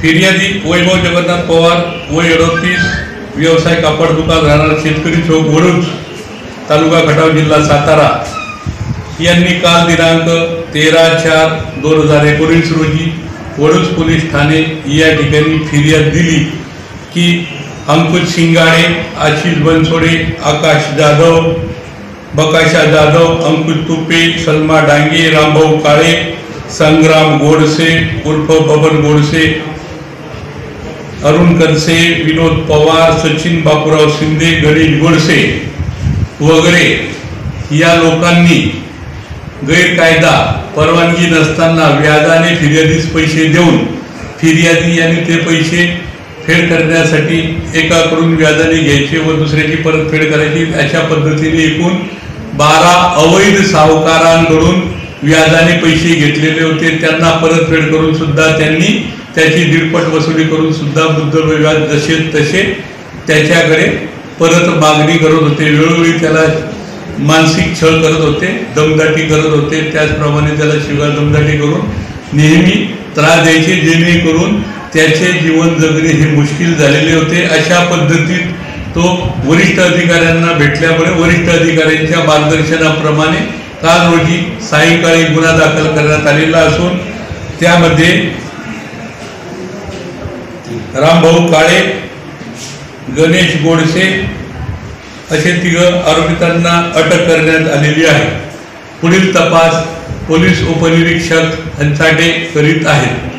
फिर्यादी वैभव जगन्नाथ पवार वय अडतीस व्यवसाय कापड दुकान राहणार शेतकरी चौक वडूज तालुका खटाव जिल्हा सातारा. यांनी काल दिनांक तेरा चार दोन हजार एकोणीस रोजी वडूज पोलीस ठाणे या ठिकाणी फिर्याद दिली की अंकुश शिंगाडे आशिष बनसोडे आकाश जाधव बकाशा जाधव अंकुश तुपे सलमा डांगे रामभाऊ काळे संग्राम गोडसे उर्फ बबन गोडसे अरुण कनसे विनोद पवार सचिन बापूराव शिंदे गणेश गोडसे वगैरे या लोकांनी गैरकायदा परवानगी नसताना व्याजाने फिर्यादीस पैसे देऊन फिर्यादी यांनी ते पैसे फेड करण्यासाठी एकाकडून व्याजाने घ्यायचे व दुसऱ्याची परतफेड करायची अशा पद्धतीने एकूण बारा अवैध सावकारांकडून व्याजाने पैसे घेतलेले होते. त्यांना परतफेड करून सुद्धा त्यांनी त्याची दीडपट वसुली करून सुद्धा मुद्दल व्याज जसे तसे त्याच्याकडे परत मागणी करत होते. वेळोवेळी त्याला मानसिक छळ करत होते दमदाटी करत होते. त्याचप्रमाणे त्याला शिवाय दमदाटी करून नेहमी त्रास द्यायचे जेणेकरून त्याचे जीवन जगणे हे मुश्किल झालेले होते. अशा पद्धतीत तो वरिष्ठ अधिकाऱ्यांना भेटल्यामुळे वरिष्ठ अधिकाऱ्यांच्या मार्गदर्शनाप्रमाणे काल रोजी सायंकाळी गुन्हा दाखल करण्यात आलेला असून त्यामध्ये रामभाऊ काळे गणेश गोडसे असे तिघ आरोपितांना अटक करण्यात आलेली आहे. पुढील तपास पोलीस उपनिरीक्षक हंचाटे करीत आहेत.